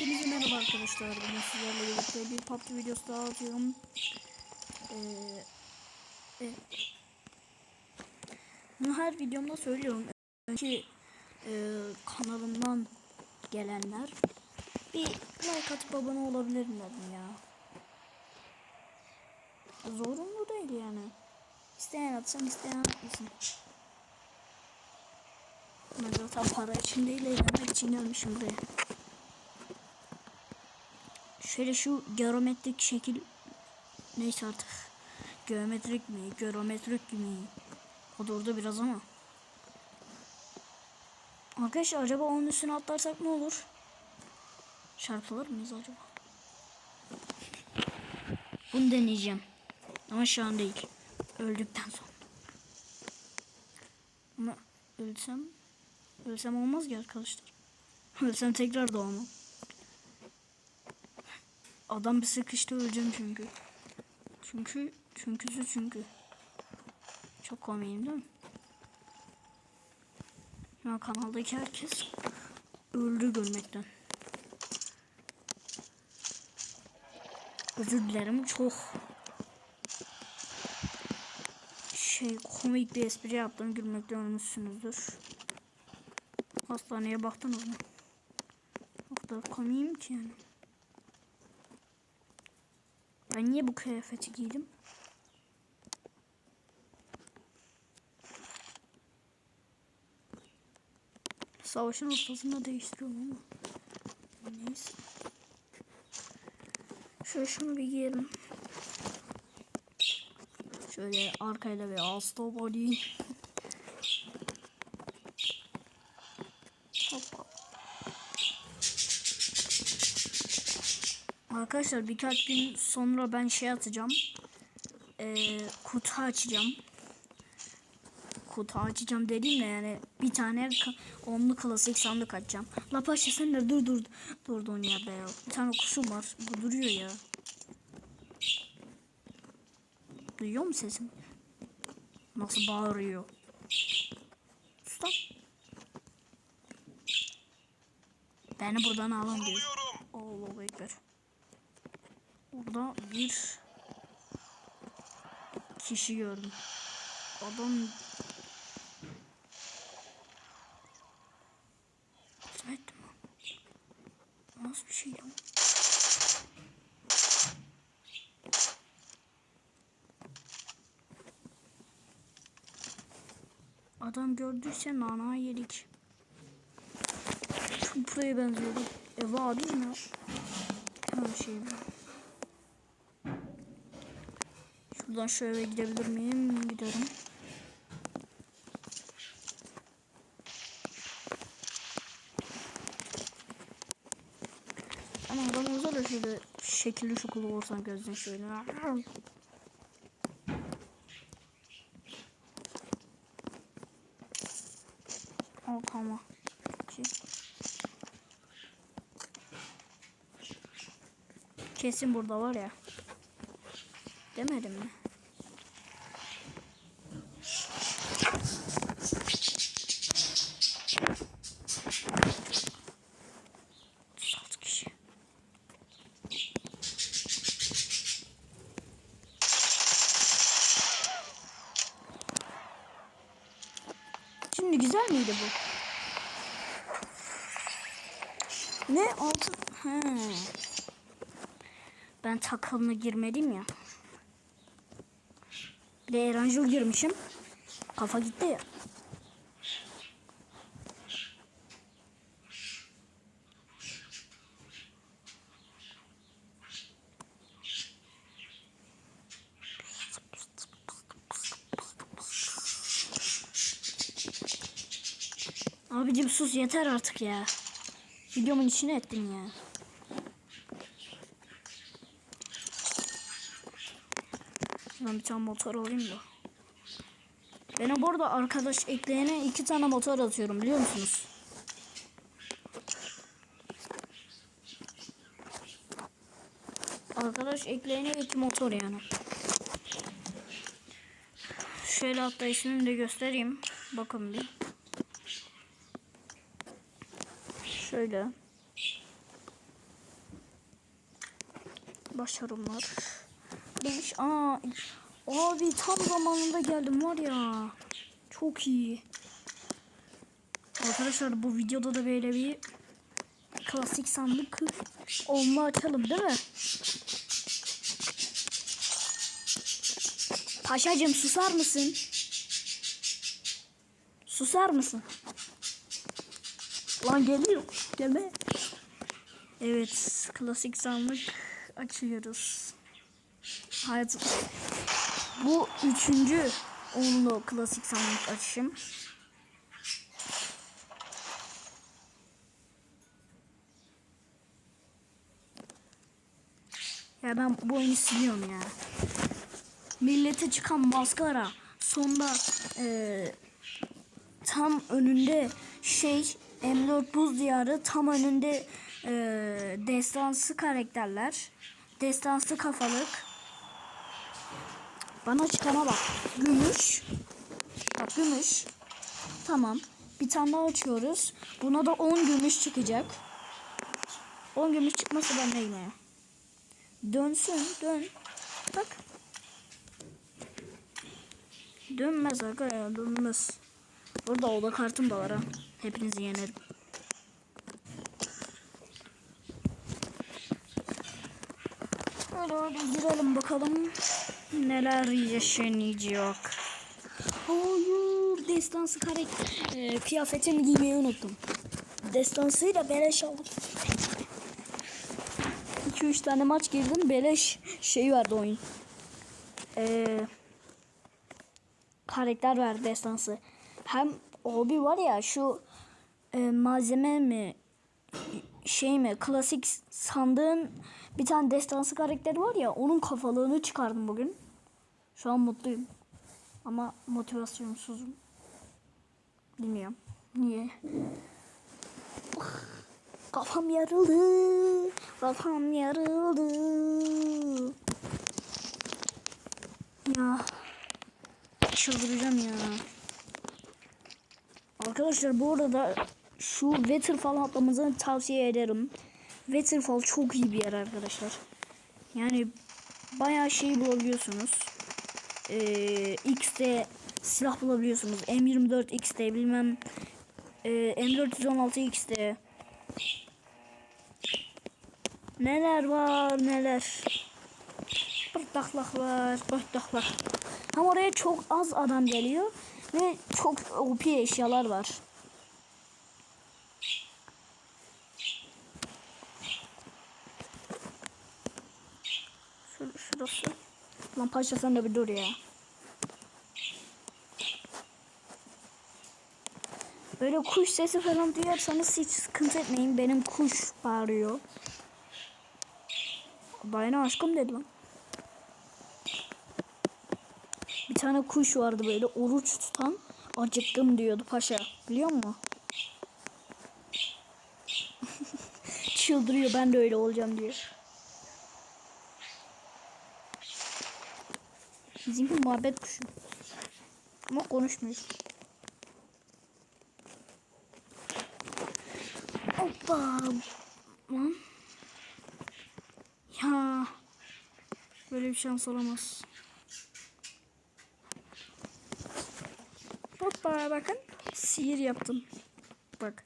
Hepinize merhaba arkadaşlar. Bugün sizlerle birlikte bir PUBG videosu daha atıyorum. Ee, e, her videomda söylüyorum. Önceki e, kanalımdan gelenler bir like atıp abone olabilirler mi ya? Zorunlu değil yani. İsteyen atsın, isteyen atmasın. Ben zaten para için değil, eğlenmek için gelmişim buraya. Şöyle şu geometrik şekil neyse artık. Geometrik mi, geometrik mi? O durdu biraz ama. Arkadaşlar acaba onun üstüne atlarsak ne olur? Çarpılır mıyız acaba? Bunu deneyeceğim. Ama şu an değil. Öldükten sonra. Ama ölsem ölsem olmaz ki arkadaşlar. Ölsem tekrar doğamam. Adam bir sıkıştı öleceğim çünkü. Çünkü çünküsü çünkü. Çok komiyim değil mi? Ya kanaldaki herkes öldü gülmekten. Özür dilerim çok şey komik bir espri yaptım gülmekten ölmüşsünüzdür. Hastaneye baktınız mı? O kadar komiyim ki yani. Ben niye bu kıyafeti giydim? Savaşın ortasında değiştiriyorum ama. Neyse. Şöyle şunu bir giyelim. Şöyle arkayla bir asta body. Arkadaşlar birkaç gün sonra ben şey atacağım. Ee, kutu açacağım. Kutu açacağım dediğimde yani bir tane onlu klasik sandık açacağım. La paşa sen de dur dur durdun yerde ya. Bir tane kuşum var. Bu duruyor ya. Duyuyor mu sesim? Nasıl bağırıyor? Stop. Beni buradan alın diyor. Allahu Ekber. Burada bir kişi gördüm. Adam ettim lan. Nasıl bir şey lan? Adam gördüyse nana yedik. Buraya benziyordu. Eva değil mi? Tamam şey bu. Şuradan şöyle gidebilir miyim? Giderim. Ama adam olsa da şöyle şekilli şukulu olsan gözden şöyle. Al tamam. İyi. Kesin burada var ya. Demedim mi? Şimdi güzel miydi bu? Ne altı? He. Ben takımına girmedim ya. Bir de Eranjul girmişim. Kafa gitti ya. Abicim sus yeter artık ya. Videomun içine ettin ya. Ben bir tane motor alayım da. Ben bu arada arkadaş ekleyene iki tane motor atıyorum biliyor musunuz? Arkadaş ekleyene iki motor yani. Şöyle hatta ismini de göstereyim. Bakın bir. Şöyle. Başarımlar. 5. Aa, abi tam zamanında geldim var ya. Çok iyi. Arkadaşlar bu videoda da böyle bir klasik sandık olma açalım değil mi? Paşacım susar mısın? Susar mısın? Lan geliyor. Gelme. Evet, klasik sandık açıyoruz. Hayatım. Bu üçüncü onlu klasik sandık açışım. Ya ben bu oyunu siliyorum ya. Millete çıkan maskara sonda eee, tam önünde şey M4 Buz Diyarı tam önünde eee destansı karakterler. Destansı kafalık. Bana çıkana bak. Gümüş. Bak gümüş. Tamam. Bir tane daha açıyoruz. Buna da 10 gümüş çıkacak. 10 gümüş çıkması ben neyim ya? Dönsün dön. Bak. Dönmez ya dönmez. Burada oda kartım da var ha. Hepinizi yenerim. Hadi hadi girelim bakalım. Neler yaşanacak. Hayır. Destansı karakter. Ee, kıyafetimi giymeyi unuttum. Destansıyla beleş aldım. 2-3 tane maç girdim. Beleş şey vardı oyun. Ee, karakter verdi destansı. Hem abi var ya şu e, malzeme mi şey mi klasik sandığın bir tane destansı karakteri var ya onun kafalığını çıkardım bugün. Şu an mutluyum. Ama motivasyonsuzum. Bilmiyorum. Niye? Kafam yarıldı. Kafam yarıldı. Ya. Çıldıracağım ya. Arkadaşlar bu arada şu Waterfall atlamanızı tavsiye ederim. Waterfall çok iyi bir yer arkadaşlar. Yani bayağı şey bulabiliyorsunuz. Ee, X'de silah bulabiliyorsunuz. M24 X'de bilmem e, M416 X'de neler var neler. Pırtaklaklar, pırtaklak. Hem oraya çok az adam geliyor ve çok OP eşyalar var. Paşa sen de bir dur ya. Böyle kuş sesi falan duyarsanız hiç sıkıntı etmeyin. Benim kuş bağırıyor. Dayana aşkım dedi lan. Bir tane kuş vardı böyle oruç tutan. Acıktım diyordu paşa. Biliyor musun? Çıldırıyor ben de öyle olacağım diyor. Bizimki muhabbet kuşu. Ama konuşmuyor. Hoppa. Ya. Böyle bir şans olamaz. Hoppa bakın. Sihir yaptım. Bak.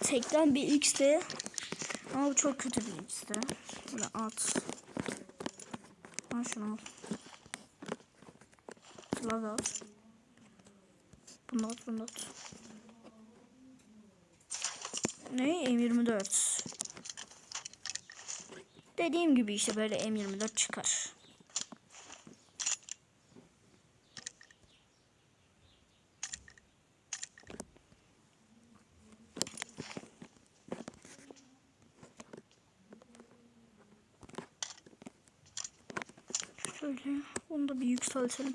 Tekten bir x'te. Ama bu çok kötü bir x'te. Böyle at. Al şunu al. Lag at. Bunu at bunu at. Ne? M24. Dediğim gibi işte böyle M24 çıkar. Şöyle onu da bir yükseltelim.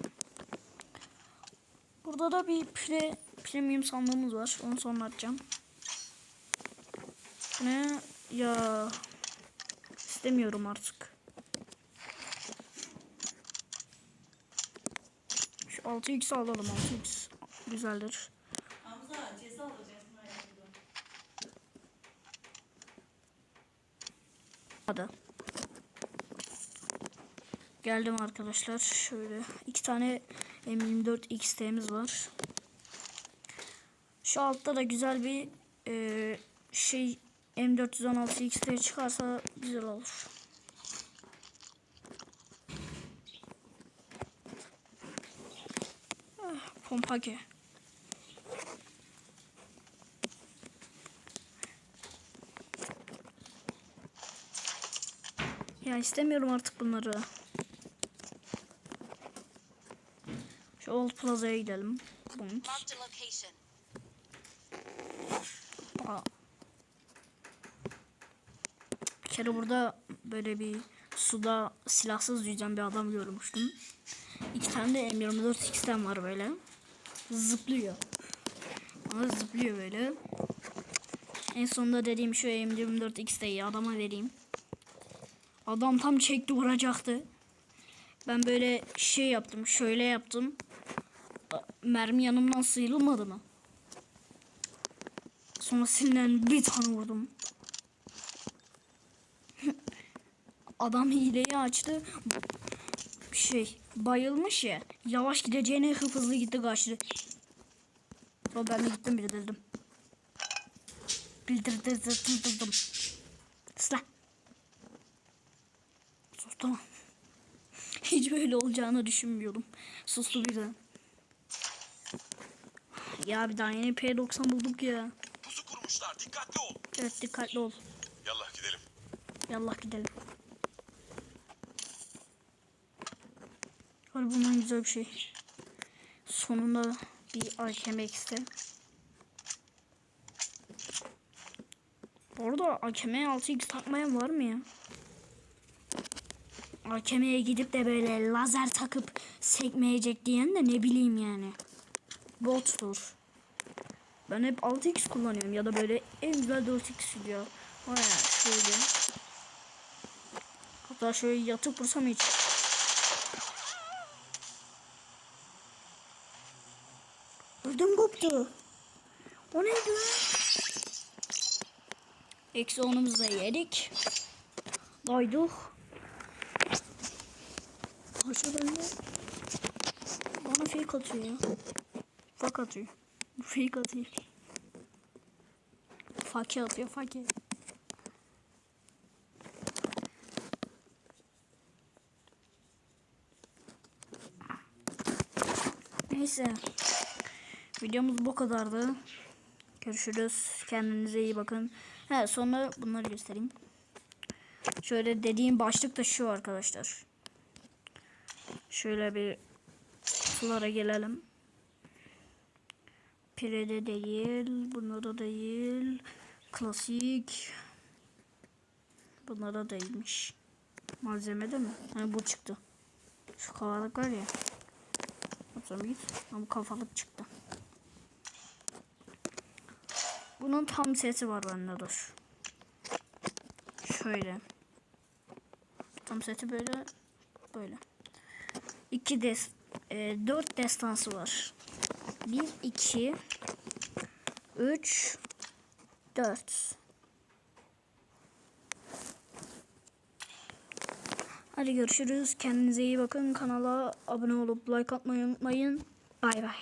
Burada da bir pre, premium sandığımız var. Onu sonra atacağım. Ne? Ya istemiyorum artık. Şu 6x alalım 6x güzeldir. Hamza ceza alacaksın. Hadi. Geldim arkadaşlar. Şöyle iki tane M24 XT'miz var. Şu altta da güzel bir e, şey M416 XT çıkarsa güzel olur. Ah, Pompake. Ya istemiyorum artık bunları. Şu Old Plaza'ya gidelim. Bunk. Aa. Bir kere burada böyle bir suda silahsız yüzen bir adam görmüştüm. İki tane de M24 X'ten var böyle. Zıplıyor. Ama zıplıyor böyle. En sonunda dediğim şu M24 X'teyi adama vereyim. Adam tam çekti vuracaktı. Ben böyle şey yaptım, şöyle yaptım. Mermi yanımdan sıyrılmadı mı? Sonra sinirlendim bir tane vurdum. Adam hileyi açtı. Şey bayılmış ya. Yavaş gideceğine hızlı gitti kaçtı. Sonra ben de gittim. Bildirdim. Bildirdim. Sıla. Sus tamam. Hiç böyle olacağını düşünmüyordum. Sustu birden. Ya bir daha yeni P90 bulduk ya. Pusu kurmuşlar. Dikkatli ol. Evet dikkatli ol. Yallah gidelim. Yallah gidelim. Hadi bundan güzel bir şey. Sonunda bir AKM X'te. Bu arada AKM 6X takmayan var mı ya? AKM'ye gidip de böyle lazer takıp sekmeyecek diyen de ne bileyim yani. Bottur. Ben hep 6X kullanıyorum ya da böyle en güzel 4X gidiyor. Vay şöyle. Hatta şöyle yatıp vursam hiç. Ödüm koptu. O neydi lan? Eksi onumuzu da yedik. Doyduk. Paşa bende. Bana fake atıyor ya. Fak atıyor. Fake atıyor. Fakir atıyor fakir. Neyse. Videomuz bu kadardı. Görüşürüz. Kendinize iyi bakın. He sonra bunları göstereyim. Şöyle dediğim başlık da şu arkadaşlar. Şöyle bir sulara gelelim. Pirede değil. Bunlarda değil. Klasik. Bunlarda değilmiş. Malzemede mi? Yani bu çıktı. Şu kafalık var ya. Atıyorum git. Ama kafalık çıktı. Bunun tam sesi var bende dur. Şöyle. Tam seti böyle. Böyle. İki des, e, dört destansı var. Bir, iki, üç, dört. Hadi görüşürüz. Kendinize iyi bakın. Kanala abone olup like atmayı unutmayın. Bay bay.